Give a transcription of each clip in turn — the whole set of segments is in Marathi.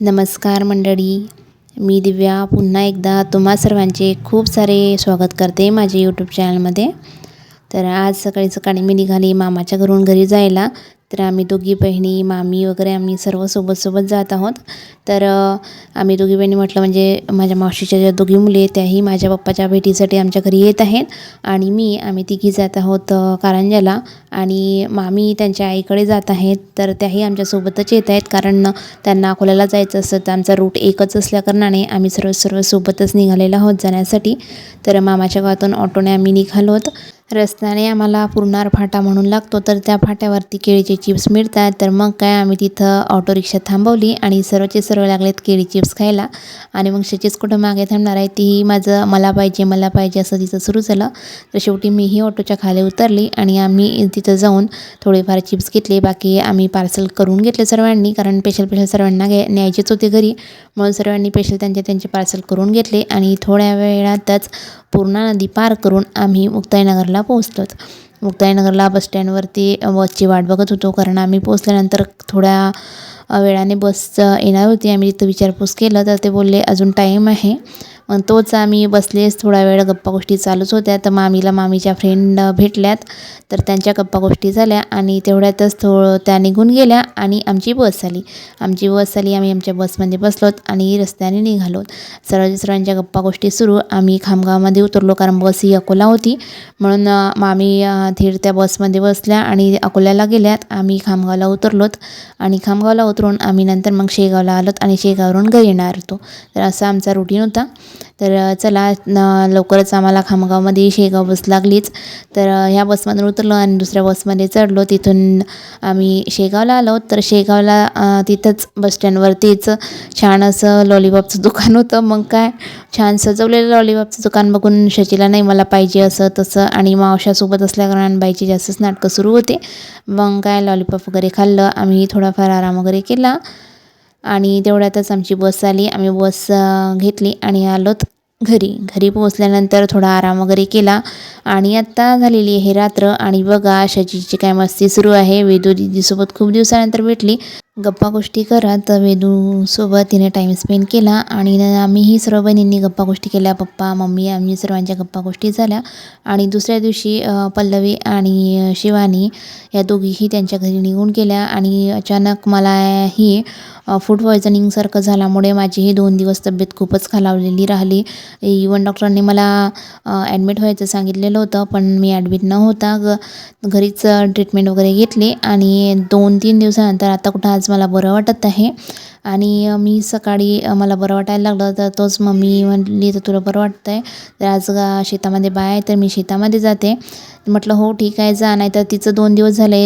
नमस्कार मंडळी मी दिव्या पुन्हा एकदा तुम्हा सर्वांचे खूप सारे स्वागत करते माझ्या यूट्यूब चॅनलमध्ये तर आज सकाळी सकाळी मी निघाली मामाच्या घरून घरी जायला. तर आम्ही दोघी बहिणी मामी वगैरे आम्ही सर्व सोबत सोबत जात आहोत. तर आम्ही दोघी बहिणी म्हटलं म्हणजे माझ्या मावशीच्या ज्या दोघी मुली आहेत त्याही माझ्या पप्पाच्या भेटीसाठी आमच्या घरी येत आहेत. आणि मी आम्ही तिघी जात आहोत कारंजाला आणि मामी त्यांच्या आईकडे जात आहेत तर त्याही आमच्यासोबतच येत आहेत. कारण त्यांना अकोल्याला जायचं असतं तर आमचा रूट एकच असल्याकारणाने आम्ही सर्व सर्व सोबतच निघालेलो आहोत जाण्यासाठी. तर मामाच्या गावातून ऑटोने आम्ही निघालो आहोत रस्त्याने आम्हाला पुरणार फाटा म्हणून लागतो. तर त्या फाट्यावरती केळीचे चिप्स मिळतात. तर मग काय आम्ही तिथं ऑटो रिक्षा थांबवली आणि सर्वचे सर्व लागलेत केळी चिप्स खायला. आणि मग शेचेच कुठं मागे थांबणार आहे तीही माझं मला पाहिजे मला पाहिजे असं तिचं सुरू झालं. तर शेवटी मीही ऑटोच्या खाली उतरली आणि आम्ही तिथं जाऊन थोडेफार चिप्स घेतले. बाकी आम्ही पार्सल करून घेतले सर्वांनी कारण पेशल पेशल सर्वांना घ्या न्यायचेच होते घरी. म्हणून सर्वांनी पेशल त्यांचे त्यांचे पार्सल करून घेतले आणि थोड्या वेळातच पूर्णा नदी पार करून आम्ही मुक्ताईनगरला पोहोचलोत मुक्ताईनगरला बसस्टँडवरती बसची वाट बघत होतो. कारण आम्ही पोहोचल्यानंतर थोड्या वेळाने बस येणार होती. आम्ही तिथं विचारपूस केलं. तर ते बोलले अजून टाईम आहे. मग तोच आम्ही बसलेच थोडा वेळ गप्पा गोष्टी चालूच होत्या. तर मामीला मामीच्या फ्रेंड भेटल्यात. तर त्यांच्या गप्पा गोष्टी झाल्या आणि तेवढ्यातच थोडं त्या निघून गेल्या आणि आमची बस आली. आमची बस आली आम्ही आमच्या बसमध्ये बसलोत आणि रस्त्याने निघालो सर्व सरांच्या गप्पा गोष्टी सुरू. आम्ही खामगावमध्ये उतरलो कारण बस ही अकोला होती. म्हणून मामी थेट त्या बसमध्ये बसल्या आणि अकोल्याला गेल्यात. आम्ही खामगावला उतरलोत आणि खामगावला उतरून आम्ही नंतर मग शेगावला आलोत आणि शेगावरून घरी येणार होतो. तर असा आमचा रुटीन होता. तर चला न लवकरच आम्हाला खामगावमध्ये शेगाव बस लागलीच. तर ह्या बसमधून उतरलो आणि दुसऱ्या बसमध्ये चढलो. तिथून आम्ही शेगावला आलो. तर शेगावला तिथंच तिथंच बसस्टँडवरतीच छान असं लॉलीपॉपचं दुकान होतं. मग काय? छान सजवलेलं लॉलीपॉपचं दुकान बघून शचीला नाही मला पाहिजे असं तसं. आणि मावशासोबत असल्याकारणाने बाईची जास्तच नाटकं सुरू होते. मग काय लॉलीपॉप वगैरे खाल्लं. आम्ही थोडाफार आराम वगैरे केला. आणि तेवढ्यातच आमची बस आली. आम्ही बस घेतली आणि आलोत घरी. घरी पोहोचल्यानंतर थोडा आराम वगैरे केला आणि आत्ता झालेली आहे रात्र. आणि बघा शजीची काय मस्ती सुरू आहे. वेदू दिदीसोबत खूप दिवसानंतर भेटली. गप्पा गोष्टी करत वेदूसोबत तिने टाईम स्पेंड केला आणि न- आम्हीही सर्व बहिणींनी गप्पा गोष्टी केल्या. पप्पा मम्मी आम्ही सर्वांच्या गप्पा गोष्टी झाल्या. आणि दुसऱ्या दिवशी पल्लवी आणि शिवानी या दोघीही त्यांच्या घरी निघून गेल्या आणि अचानक मलाही फूड पॉयझनिंगसारखं झाल्यामुळे माझी ही दोन दिवस तब्येत खूपच खालावलेली राहिली. इवन डॉक्टरांनी मला ॲडमिट व्हायचं सांगितलेलं होतं पण मी ॲडमिट न होता ग घरीच ट्रीटमेंट वगैरे घेतली आणि दोन तीन दिवसानंतर आता कुठं आज मला बरं वाटत आहे. आणि मी सकाळी मला बरं वाटायला लागलं तर तोच मम्मी म्हणली तर तुला बरं वाटतं आहे तर आज गा शेतामध्ये बाय आहे तर मी शेतामध्ये जाते. म्हटलं हो ठीक आहे जा. नाही तर तिचं दोन दिवस झाले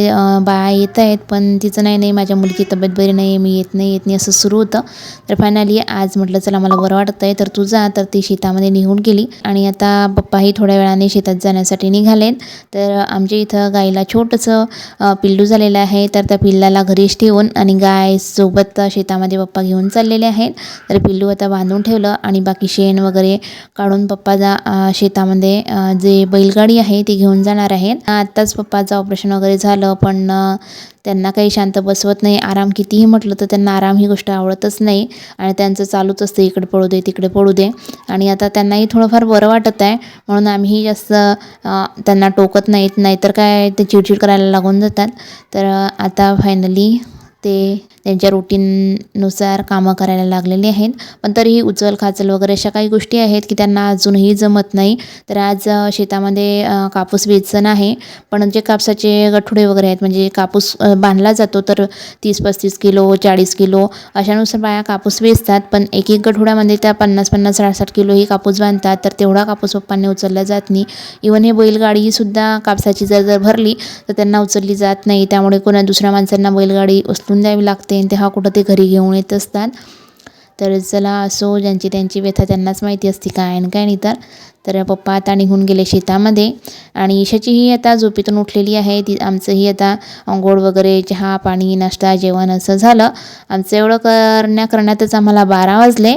बाया येत आहेत पण तिचं नाही नाही माझ्या मुलीची तब्येत बरी नाही मी येत नाही येत नाही असं सुरू होतं. तर फायनली आज म्हटलं चला मला बरं वाटतं आहे तर तू जा. तर ती शेतामध्ये निघून गेली. आणि आता पप्पाही थोड्या वेळाने शेतात जाण्यासाठी निघालेत. तर आमच्या इथं गाईला छोटंसं पिल्लू झालेलं आहे तर त्या पिल्लाला घरीच ठेवून आणि गाय सोबत शेतामध्ये पप्पा घेऊन चाललेले आहेत. तर पिल्लू आता बांधून ठेवलं आणि बाकी शेण वगैरे काढून पप्पा जा शेतामध्ये जे बैलगाडी आहे ती घेऊन जाणार आहेत. आत्ताच पप्पाचं ऑपरेशन वगैरे झालं पण त्यांना काही शांत बसवत नाही. आराम कितीही म्हटलं तर त्यांना आराम ही गोष्ट आवडतच नाही आणि त्यांचं चालूच असतं इकडे पळू दे तिकडे पळू दे. आणि आता त्यांनाही थोडंफार बरं वाटत आहे म्हणून आम्हीही जास्त त्यांना टोकत नाहीत. नाहीतर काय ते चिडचिड करायला लागून जातात. तर आता फायनली ते त्यांच्या रुटीननुसार कामं करायला लागलेले आहेत. पण तरीही उचल खाचल वगैरे अशा काही गोष्टी आहेत की त्यांना अजूनही जमत नाही. तर आज शेतामध्ये कापूस वेचण आहे. पण जे कापसाचे गठुडे वगैरे आहेत म्हणजे कापूस बांधला जातो तर तीस पस्तीस किलो चाळीस किलो अशानुसार बाया कापूस वेचतात. पण एक एक गठुड्यामध्ये त्या पन्नास पन्नास साठ साठ किलोही कापूस बांधतात. तर तेवढा कापूस पप्पांनी उचलला जात नाही. इवन हे बैलगाडीसुद्धा कापसाची जर जर भरली तर त्यांना उचलली जात नाही. त्यामुळे कोणा दुसऱ्या माणसांना बैलगाडी उचलून द्यावी लागते. आणि तेव्हा कुठं ते घरी घेऊन येत असतात. तर चला असो ज्यांची त्यांची व्यथा त्यांनाच माहिती असते काय आणि काय नाही तर. तर पप्पा आता निघून गेले शेतामध्ये आणि ईशाचीही आता झोपेतून उठलेली आहे. ती आमचंही आता अंघोळ वगैरे चहा पाणी नाश्ता जेवण असं झालं. आमचं एवढं करण्या करण्यातच आम्हाला बारा वाजले.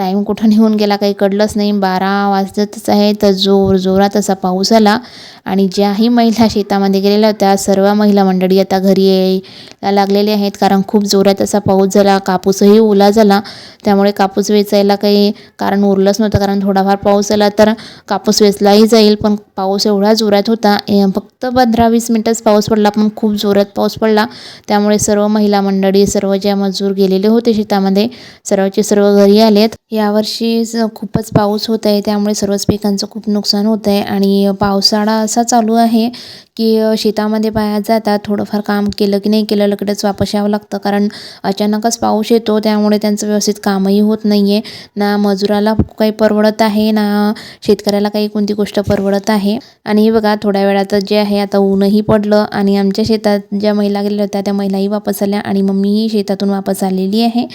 टाईम कुठं निघून गेला काही कळलंच नाही. बारा वाजतच आहे तर जोर जोरात असा पाऊस आला आणि ज्याही महिला शेतामध्ये गेलेल्या होत्या सर्व महिला मंडळी आता घरी यायला लागलेले आहेत कारण खूप जोरात असा पाऊस झाला कापूसही ओला झाला. त्यामुळे कापूस वेचायला काही कारण उरलंच नव्हतं कारण थोडाफार पाऊस आला तर कापूस वेचलाही जाईल पण पाऊस एवढा जोरात होता. फक्त पंधरा वीस मिनटंच पाऊस पडला पण खूप जोरात पाऊस पडला. त्यामुळे सर्व महिला मंडळी सर्व ज्या मजूर गेलेले होते शेतामध्ये सर्वचे सर्व घरी आलेत. यावर्षी स खूपच पाऊस होत आहे त्यामुळे सर्वच पिकांचं खूप नुकसान होत आहे. आणि पावसाळा असा चालू आहे की शेतामध्ये बाया जातात थोडंफार काम केलं की नाही केलं लगेच वापस यावं लागतं. कारण अचानकच पाऊस येतो त्यामुळे त्यांचं व्यवस्थित कामही होत नाही आहे ना मजुराला काही परवडत आहे ना शेतकऱ्याला काही कोणती गोष्ट परवडत आहे. आणि हे बघा थोड्या वेळातच जे आहे आता ऊनही पडलं आणि आमच्या शेतात ज्या महिला गेलेल्या होत्या त्या महिलाही वापस आल्या आणि मम्मीही शेतातून वापस आलेली आहे.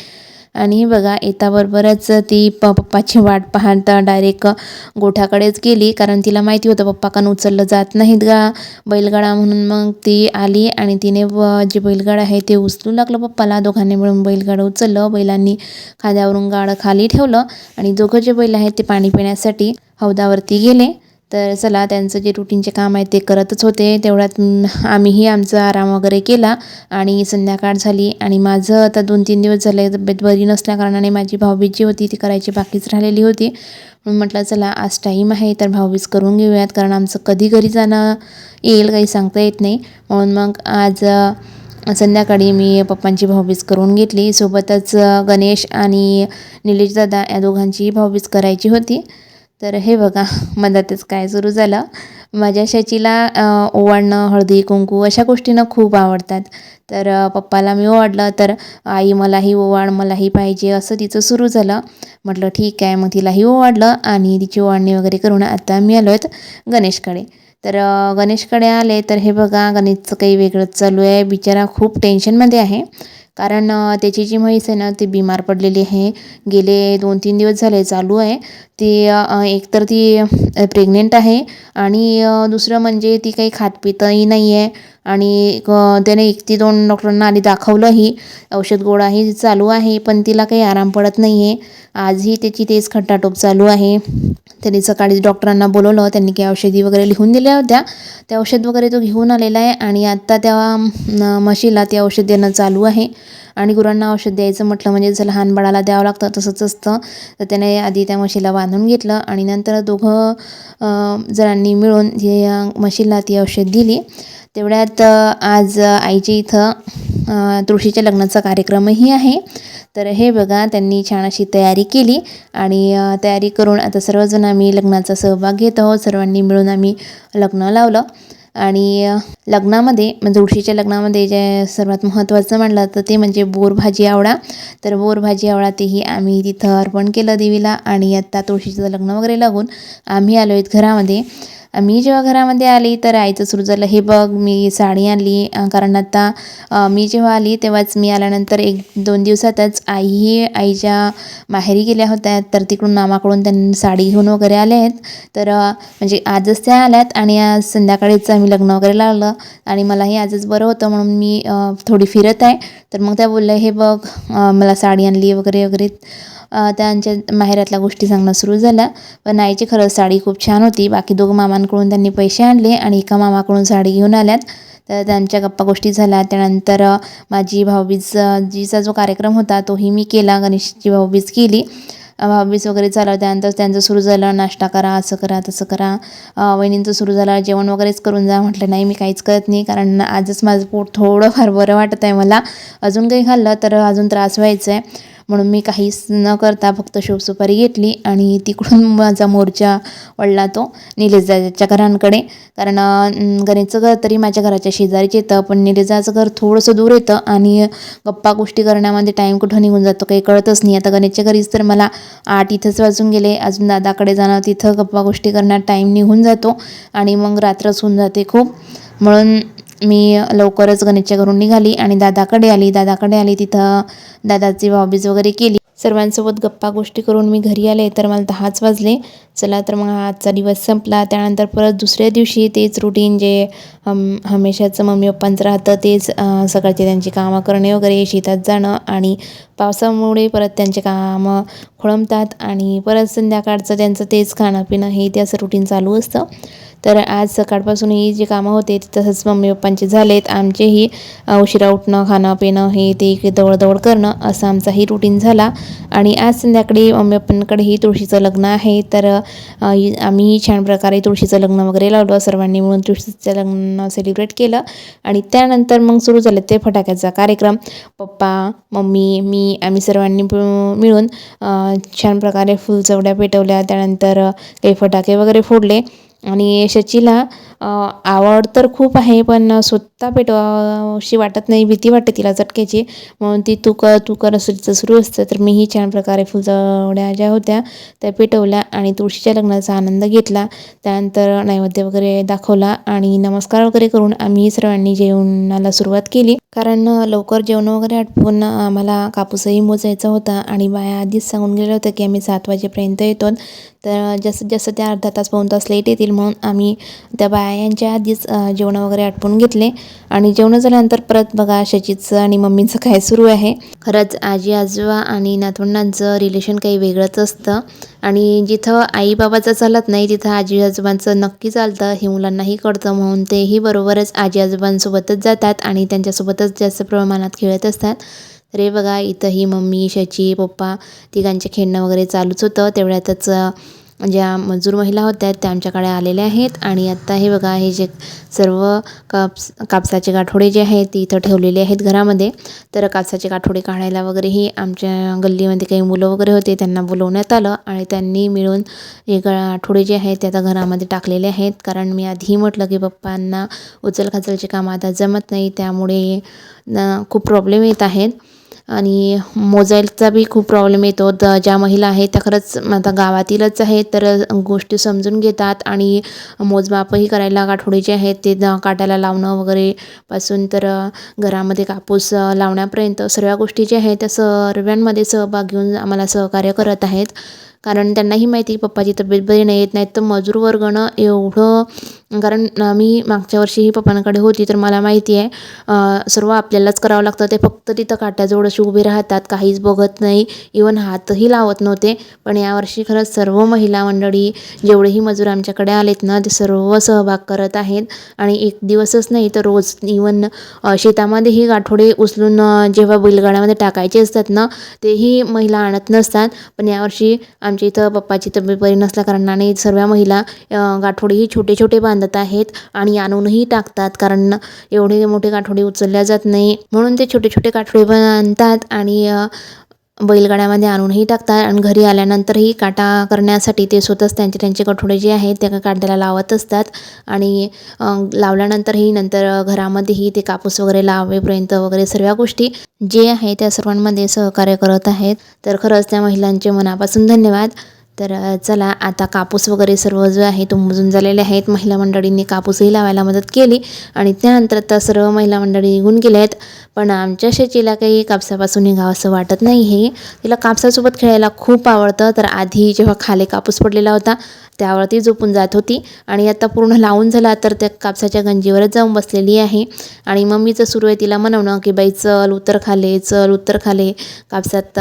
आणि बघा येताबरोबरच ती प पप्पाची वाट पाहता डायरेक्ट गोठ्याकडेच गेली. कारण तिला माहिती होतं पप्पा कान उचललं जात नाहीत गा. बैलगाडा म्हणून मग ती आली आणि तिने व जे बैलगाडा आहे ते उचलू लागलं पप्पाला. दोघांनी मिळून बैलगाडं उचललं. बैलांनी खांद्यावरून गाडं खाली ठेवलं आणि दोघं जे बैल आहेत ते पाणी पिण्यासाठी हौदावरती गेले. तर चला त्यांचं जे रुटीनचे काम आहे ते करतच होते. तेवढ्यात आम्हीही आमचा आराम वगैरे केला आणि संध्याकाळ झाली आणि माझं आता दोन तीन दिवस झाले तब्येत बरी नसल्याकारणाने माझी भाऊबीज जी होती ती करायची बाकीच राहिलेली होती. म्हणून म्हटलं चला आज टाईम आहे तर भाऊबीज करून घेऊयात. कारण आमचं कधी घरी जाणं येईल काही सांगता येत नाही. म्हणून मग आज संध्याकाळी मी पप्पांची भाऊबीज करून घेतली. सोबतच गणेश आणि निलेश दादा या दोघांचीही भाऊबीज करायची होती. तर हे बघा मधातच काय सुरू झालं. माझ्या शचीला ओवाळणं हळदी कुंकू अशा गोष्टीनं खूप आवडतात. तर पप्पाला मी ओवाडलं तर आई मलाही ओवाळ मलाही पाहिजे असं तिचं सुरू झालं. म्हटलं ठीक आहे. मग तिलाही ओवाडलं आणि तिची ओवाळणी वगैरे करून आता मी आलो आहेत गणेशकडे. तर गणेशकडे आले तर हे बघा गणेशचं काही वेगळंच चालू आहे. बिचारा खूप टेन्शनमध्ये आहे. कारण त्याची जी म्हैस आहे ना ती बिमार पडलेली आहे. गेले दोन तीन दिवस झाले चालू आहे. ती एक एकतर ती प्रेग्नेंट आहे आणि दुसरं म्हणजे ती काही खात पितही नाही आहे आणि त्याने एक ती दोन डॉक्टरांना आधी दाखवलंही. औषध गोळाही चालू आहे पण तिला काही आराम पडत नाही आहे आजही त्याची तेच खट्टाटोप चालू आहे. त्यांनी सकाळी डॉक्टरांना बोलवलं त्यांनी काही औषधी वगैरे लिहून दिल्या होत्या. ते औषध वगैरे तो घेऊन आलेला आहे आणि आत्ता त्या म्हशीला ते औषध देणं चालू आहे. आणि गुरांना औषध द्यायचं म्हटलं म्हणजे जसं लहान बाळाला द्यावं लागतं तसंच असतं. तर त्याने आधी त्या म्हशीला बांधून घेतलं आणि नंतर दोघं जणांनी मिळून हे म्हशीला ती औषध दिली. तेवढ्यात आज आईच्या इथं तुळशीच्या लग्नाचा कार्यक्रमही आहे. तर हे बघा त्यांनी छान अशी तयारी केली आणि तयारी करून आता सर्वजण आम्ही लग्नाचा सहभाग घेत आहोत. सर्वांनी मिळून आम्ही लग्न लावलं. आणि लग्नामध्ये म्हणजे तुळशीच्या लग्नामध्ये जे सर्वात महत्त्वाचं म्हणलं तर ते म्हणजे बोर भाजी आवळा. तर बोर भाजी आवळा तेही आम्ही तिथं अर्पण केलं देवीला आणि आत्ता तुळशीचं लग्न वगैरे लागून आम्ही आलो आहेत घरामध्ये. मी जेव्हा घरामध्ये आली तर आईचं सुरू झालं हे बघ मी साडी आणली. कारण आता मी जेव्हा आली तेव्हाच मी आल्यानंतर एक दोन दिवसातच आईही आईच्या माहेरी गेल्या होत्या. तर तिकडून मामाकडून त्यांनी साडी घेऊन वगैरे आल्या आहेत. तर म्हणजे आजच त्या आल्यात आणि आज संध्याकाळीच आम्ही लग्न वगैरे लावलं आणि मलाही आजच बरं होतं म्हणून मी थोडी फिरत आहे. तर मग त्या बोलल्या हे बघ मला साडी आणली वगैरे वगैरे. त्यांच्या माहेरातल्या गोष्टी सांगणं सुरू झाल्या पण आईची खरंच साडी खूप छान होती. बाकी दोघं मामांकडून त्यांनी पैसे आणले आणि एका मामाकडून साडी घेऊन आल्यात. तर त्यांच्या गप्पा गोष्टी झाल्या. त्यानंतर माझी भाऊबीज जीचा जो कार्यक्रम होता तोही मी केला. गणेशची भाऊबीज केली. भाऊबीज वगैरे झालं त्यानंतर त्यांचं सुरू झालं नाश्ता करा असं करा तसं करा. वहिनींचं सुरू झालं. जेवण वगैरेच करून जा म्हटलं नाही मी काहीच करत नाही. कारण आजच माझं पोट थोडंफार बरं वाटत आहे मला. अजून काही खाल्लं तर अजून त्रास व्हायचा आहे म्हणून मी काहीच न करता फक्त शोपसुपारी घेतली आणि तिकडून माझा मोर्चा वळला तो निलेजाच्या घरांकडे. कारण गणेशचं घर तरी माझ्या घराच्या शेजारीच येतं पण निलेजाचं घर थोडंसं दूर येतं आणि गप्पा गोष्टी करण्यामध्ये टाईम कुठं निघून जातो काही कळतच नाही. आता गणेशच्या घरीच तर मला आठ इथंच वाजून गेले. अजून दादाकडे जाणं तिथं गप्पा गोष्टी करण्यात टाईम निघून जातो आणि मग रात्रच होऊन जाते खूप. म्हणून मी लवकरच गणेशच्या घरून निघाली आणि दादाकडे आली. दादाकडे आली तिथं दादाची हॉबीज वगैरे केली. सर्वांसोबत गप्पा गोष्टी करून मी घरी आले तर मला दहाच वाजले. चला तर मग आजचा दिवस संपला. त्यानंतर परत दुसऱ्या दिवशी तेच रुटीन जे हम हमेशाचं मम्मी पप्पांचं राहतं तेच सकाळचे त्यांची कामं करणे वगैरे शेतात जाणं आणि पावसामुळे परत त्यांचे कामं खोळंबतात आणि परत संध्याकाळचं त्यांचं तेच खाणं पिणं हे ते असं रुटीन चालू असतं. तर आज सकाळपासूनही जे कामं होते तसंच मम्मी पप्पांचे झालेत. आमचेही उशिरा उठणं खाणं पिणं हे ते इकडे करणं असं आमचाही रुटीन झाला. आणि आज संध्याकाळी मम्मी पप्पांकडेही तुळशीचं लग्न आहे. तर आम्ही छान प्रकारे तुळशीचं लग्न वगैरे लावलं. सर्वांनी मिळून तुळशीचं लग्न सेलिब्रेट केलं. आणि त्यानंतर मग सुरू झाले ते फटाक्याचा कार्यक्रम. पप्पा मम्मी मी आम्ही सर्वांनी मिळून मिळून छान प्रकारे फुलचवड्या पेटवल्या. त्यानंतर काही फटाके वगैरे फोडले. आणि शचीला आवड तर खूप आहे पण स्वतः पेटवाशी वाटत नाही भीती वाटते तिला चटक्याची म्हणून ती तू कर तू कर असं तिचं सुरू असतं. तर मीही छान प्रकारे फुलचवड्या ज्या होत्या त्या पेटवल्या आणि तुळशीच्या लग्नाचा आनंद घेतला. त्यानंतर नैवेद्य वगैरे दाखवला आणि नमस्कार वगैरे करून आम्ही सर्वांनी जेवणाला सुरुवात केली. कारण लवकर जेवण वगैरे आटपून आम्हाला कापूसही मोजायचा होता आणि बाया आधीच सांगून गेलं होतं की आम्ही सात वाजेपर्यंत येतो. तर जास्तीत जास्त त्या अर्धा तास पाऊण तास लेट येतील म्हणून आम्ही त्या बाया यांच्या आधीच जेवण जेवणं वगैरे आटपून घेतले. आणि जेवणं झाल्यानंतर परत बघा शचीचं आणि मम्मीचं काय सुरू आहे. खरंच आजी आजोबा आणि नातवंडांचं रिलेशन काही वेगळंच असतं. आणि जिथं आई बाबाचं चालत नाही तिथं आजी आजोबांचं नक्की चालतं. हे मुलांनाही कळतं म्हणून तेही बरोबरच आजी आजोबांसोबतच जातात आणि त्यांच्यासोबतच जास्त प्रमाणात खेळत असतात. तर हे बघा इथं ही मम्मी शची पप्पा तिघांचे खेळणं वगैरे चालूच होतं. तेवढ्यातच ज्या मजूर महिला होत्या त्या आमच्याकडे आलेल्या आहेत. आणि आत्ता हे बघा हे जे सर्व काप्स कापसाचे गाठोडे जे आहेत ते इथं ठेवलेले आहेत घरामध्ये. तर कापसाचे गाठोडे काढायला वगैरेही आमच्या गल्लीमध्ये काही मुलं वगैरे होते त्यांना बोलवण्यात आलं. आणि त्यांनी मिळून हे गाठोडे जे आहेत ते आता घरामध्ये टाकलेले आहेत. कारण मी आधीही म्हटलं की पप्पांना उचलखाचलचे काम आता जमत नाही त्यामुळे खूप प्रॉब्लेम येत आहेत. आणि मोजायचा बी खूप प्रॉब्लेम येतो. द ज्या महिला आहेत त्या खरंच आता गावातीलच आहेत तर गोष्टी समजून घेतात आणि मोजमापही करायला गाठोडे जे आहेत. ते द काटायला लावणं वगैरे पासून तर घरामध्ये कापूस लावण्यापर्यंत सर्व गोष्टी ज्या आहेत. त्या सर्वांमध्ये सहभाग घेऊन आम्हाला सहकार्य करत आहेत. कारण त्यांनाही माहिती आहे पप्पाची तब्येत बरी नाही येत नाही तर मजूर वर्गणं एवढं कारण आम्ही मागच्या वर्षीही पप्पांकडे होती तर मला माहिती आहे सर्व आपल्यालाच करावं लागतं ते फक्त तिथं काट्याजवळ अशी उभे राहतात काहीच बघत नाही इवन हातही लावत नव्हते पण यावर्षी खरंच सर्व महिला मंडळी जेवढेही मजूर आमच्याकडे आलेत ना ते सर्व सहभाग करत आहेत आणि एक दिवसच नाही तर रोज इवन शेतामध्येही गाठोडे उचलून जेव्हा बैलगाड्यामध्ये टाकायचे असतात ना तेही महिला आणत नसतात पण यावर्षी आमच्या इथं पप्पाची तब्येत बरी नसल्या कारणाने सर्व महिला अ, गाठोडेही छोटे छोटे बांधत आहेत आणि आणूनही टाकतात कारण एवढे मोठे गाठोडे उचलल्या जात नाही. म्हणून ते छोटे छोटे गाठोडे बांधतात आणि बैलगाड्यामध्ये आणूनही टाकतात आणि घरी आल्यानंतरही काटा करण्यासाठी ते स्वतःच त्यांचे त्यांचे कठोडे जे आहेत त्या काट्याला लावत असतात. आणि लावल्यानंतरही नंतर घरामध्येही ते कापूस वगैरे लावेपर्यंत वगैरे सर्व गोष्टी जे आहे त्या सर्वांमध्ये सहकार्य करत आहेत. तर खरंच त्या महिलांचे मनापासून धन्यवाद. तर चला आता कापूस वगैरे सर्व जो आहे तो मोजून झालेले आहेत. महिला मंडळींनी कापूसही लावायला मदत केली आणि त्यानंतर आता सर्व महिला मंडळी निघून गेल्या आहेत पण आमच्या शेतीला काही कापसापासून निघावं असं वाटत नाही हे तिला कापसासोबत खेळायला खूप आवडतं. तर आधी जेव्हा खाली कापूस पडलेला होता त्यावरती झोपून जात होती. आणि आता पूर्ण लावून झाला तर त्या कापसाच्या गंजीवरच जाऊन बसलेली आहे. आणि मम्मीचं सुरू आहे तिला म्हणवणं की बाई चल उतर खाले चल उतर खाले. कापसात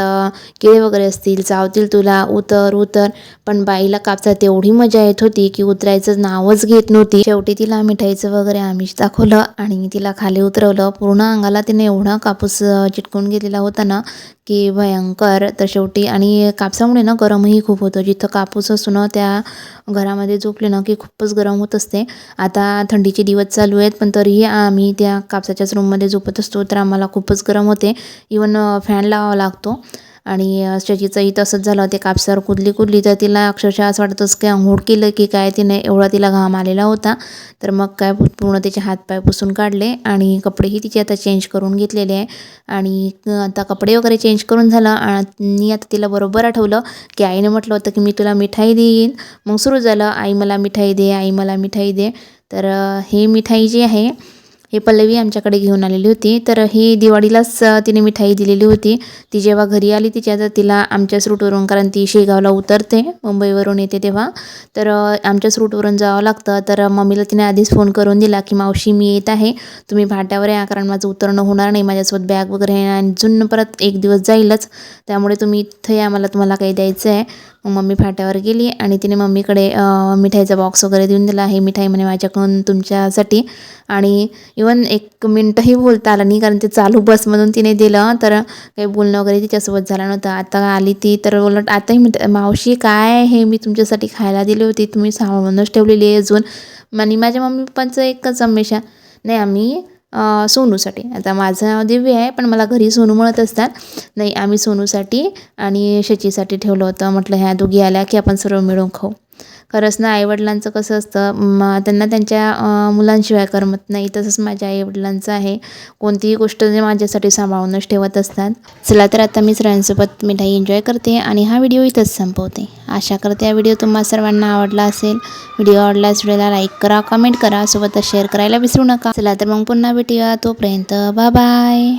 केळे वगैरे असतील चावतील तुला. उतर उतर. पण बाईला कापसात एवढी मजा येत होती की उतरायचं नावच घेत नव्हती. शेवटी तिला मिठाईचं वगैरे आमिष दाखवलं आणि तिला खाली उतरवलं. पूर्ण अंगाला तिने एवढा कापूस चिटकून घेतलेला होता ना की भयंकर. तर शेवटी आणि कापसामुळे ना गरमही खूप होतं. जिथं कापूस असतो ना त्या घरामध्ये झोपले ना की खूपच गरम होत असते. आता थंडीचे दिवस चालू आहेत पण तरीही आम्ही त्या कापसाच्याच रूममध्ये झोपत असतो तर आम्हाला खूपच गरम होते. इवन फॅन लावावा लागतो. आणि अ, तसंच झालं ते कापसावर कुदली कुदली तर तिला अक्षरशः असं वाटतंच की अंघोळ केलं की काय तिने एवढा तिला घाम आलेला होता. तर मग काय पूर्ण तिचे हातपाय पुसून काढले आणि कपडेही तिचे आता चेंज करून घेतलेले आहे. आणि आता कपडे वगैरे चेंज करून झालं आणि आता तिला बरोबर आठवलं की आईने म्हटलं होतं की मी तुला मिठाई देईन. मग सुरू झालं आई मला मिठाई दे आई मला मिठाई दे. तर हे मिठाई जी आहे ही पल्लवी आमच्याकडे घेऊन आलेली होती. तर ही दिवाळीलाच तिने मिठाई दिलेली होती. ती जेव्हा घरी आली तिच्या तर तिला आमच्याच रूटवरून कारण ती शेगावला उतरते मुंबईवरून येते तेव्हा. तर आमच्याच रूटवरून जावं लागतं. तर मम्मीला तिने आधीच फोन करून दिला की मावशी मी येत आहे. तुम्ही फाट्यावर या कारण माझं उतरणं होणार नाही. माझ्यासोबत बॅग वगैरे आणि अजून परत एक दिवस जाईलच. त्यामुळे तुम्ही इथं या मला तुम्हाला काही द्यायचं आहे. मग मम्मी फाट्यावर गेली आणि तिने मम्मीकडे मिठाईचा बॉक्स वगैरे देऊन दिला. हे मिठाई म्हणे माझ्याकडून तुमच्यासाठी. आणि इवन एक मिनटंही बोलता आलं नाही कारण ते चालू बसमधून तिने दिलं तर काही बोलणं वगैरे तिच्यासोबत झालं नव्हतं. आता आली ती तर उलट आताही म्हणते मावशी काय हे मी तुमच्यासाठी खायला दिली होती तुम्ही सांभाळूनच ठेवलेली आहे अजून. आणि माझ्या मम्मी पप्पांचं एकच हमेशा नाही आम्ही सोनूसाठी. आता माझं नाव दिव्य आहे पण मला घरी सोनू म्हणत असतात नाही आम्ही सोनूसाठी आणि शचीसाठी ठेवलं होतं. म्हटलं ह्या दोघी आल्या की आपण सर्व मिळून खाऊ. खरंच ना आईवडिलांचं कसं असतं म त्यांना त्यांच्या मुलांशिवाय करमत नाही तसंच माझ्या आईवडिलांचं आहे. कोणतीही गोष्ट ते माझ्यासाठी सांभाळूनच ठेवत असतात. चला तर आता मी सगळ्यांसोबत मिठाई एन्जॉय करते आणि हा व्हिडिओ इथंच संपवते. आशा करते हा व्हिडिओ तुम्हा सर्वांना आवडला असेल. व्हिडिओ आवडल्यास व्हिडिओला लाईक करा कमेंट करा सोबतच शेअर करायला विसरू नका. चला तर मग पुन्हा भेटूया तोपर्यंत बाय बाय